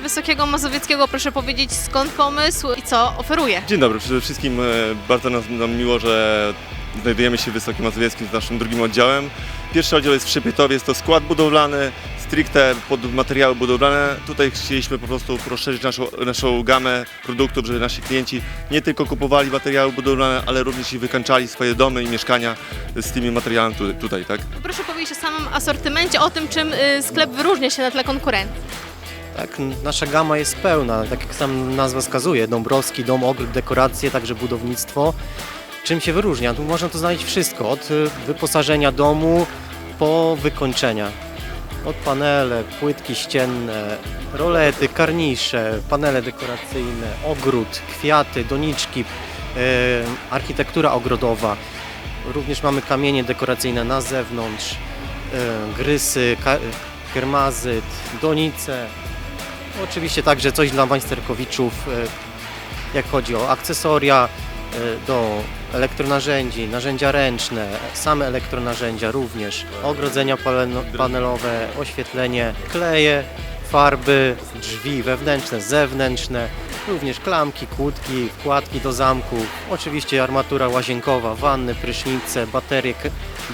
Wysokiego Mazowieckiego. Proszę powiedzieć, skąd pomysł i co oferuje? Dzień dobry, przede wszystkim e, bardzo nas, nam miło, że znajdujemy się w Wysokim Mazowieckim z naszym drugim oddziałem. Pierwszy oddział jest w Szypietowie, jest to skład budowlany, stricte pod materiały budowlane. Tutaj chcieliśmy po prostu rozszerzyć naszą, naszą gamę produktów, żeby nasi klienci nie tylko kupowali materiały budowlane, ale również i wykańczali swoje domy i mieszkania z tymi materiałami tu, tutaj, tak? Proszę powiedzieć o samym asortymencie, o tym, czym y, sklep wyróżnia się na tle konkurencji. Tak, nasza gama jest pełna, tak jak sam nazwa wskazuje, Dąbrowski, dom, ogród, dekoracje, także budownictwo. Czym się wyróżnia? Tu można tu znaleźć wszystko, od y, wyposażenia domu po wykończenia. Od panele, płytki ścienne, rolety, karnisze, panele dekoracyjne, ogród, kwiaty, doniczki, y, architektura ogrodowa. Również mamy kamienie dekoracyjne na zewnątrz, y, grysy, kermazyt, donice, Oczywiście także coś dla majsterkowiczów, e, jak chodzi o akcesoria e, do elektronarzędzi, narzędzia ręczne, same elektronarzędzia również, ogrodzenia panelowe, oświetlenie, kleje, farby, drzwi wewnętrzne, zewnętrzne, również klamki, kłódki, wkładki do zamków, oczywiście armatura łazienkowa, wanny, prysznice, baterie,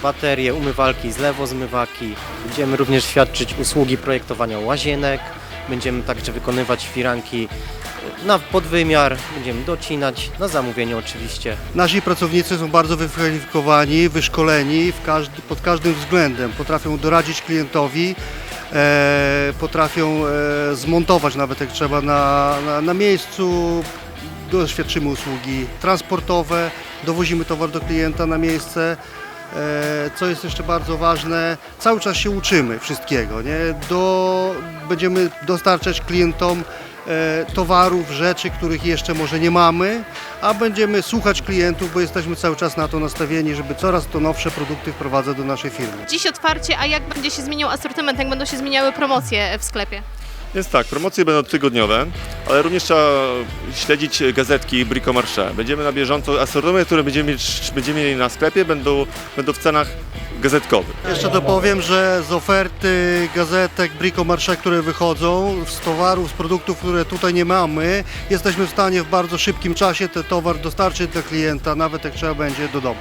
baterie umywalki, zlewozmywaki. Będziemy również świadczyć usługi projektowania łazienek, Będziemy także wykonywać firanki na podwymiar, będziemy docinać, na zamówienie oczywiście. Nasi pracownicy są bardzo wykwalifikowani, wyszkoleni w każdy, pod każdym względem. Potrafią doradzić klientowi, e, potrafią e, zmontować nawet jak trzeba na, na, na miejscu. Doświadczymy usługi transportowe, dowozimy towar do klienta na miejsce. E, Co jest jeszcze bardzo ważne, cały czas się uczymy wszystkiego. Nie? Do, będziemy dostarczać klientom e, towarów, rzeczy, których jeszcze może nie mamy, a będziemy słuchać klientów, bo jesteśmy cały czas na to nastawieni, żeby coraz to nowsze produkty wprowadzać do naszej firmy. Dziś otwarcie, a jak będzie się zmieniał asortyment, jak będą się zmieniały promocje w sklepie? Więc tak, promocje będą tygodniowe, ale również trzeba śledzić gazetki Brico Marché. Będziemy na bieżąco, asortymenty, które będziemy, będziemy mieli na sklepie, będą, będą w cenach gazetkowych. Jeszcze dopowiem, że z oferty gazetek Brico Marché, które wychodzą, z towarów, z produktów, które tutaj nie mamy, jesteśmy w stanie w bardzo szybkim czasie ten towar dostarczyć dla klienta, nawet jak trzeba będzie do domu.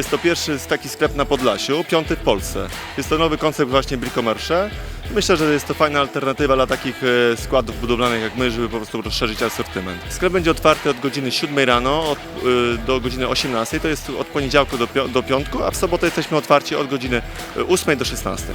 Jest to pierwszy taki sklep na Podlasiu, piąty w Polsce. Jest to nowy koncept właśnie Brico Marché. Myślę, że jest to fajna alternatywa dla takich e, składów budowlanych jak my, żeby po prostu rozszerzyć asortyment. Sklep będzie otwarty od godziny 7 rano od, e, do godziny 18, to jest od poniedziałku do, do piątku, a w sobotę jesteśmy otwarci od godziny e, 8 do 16.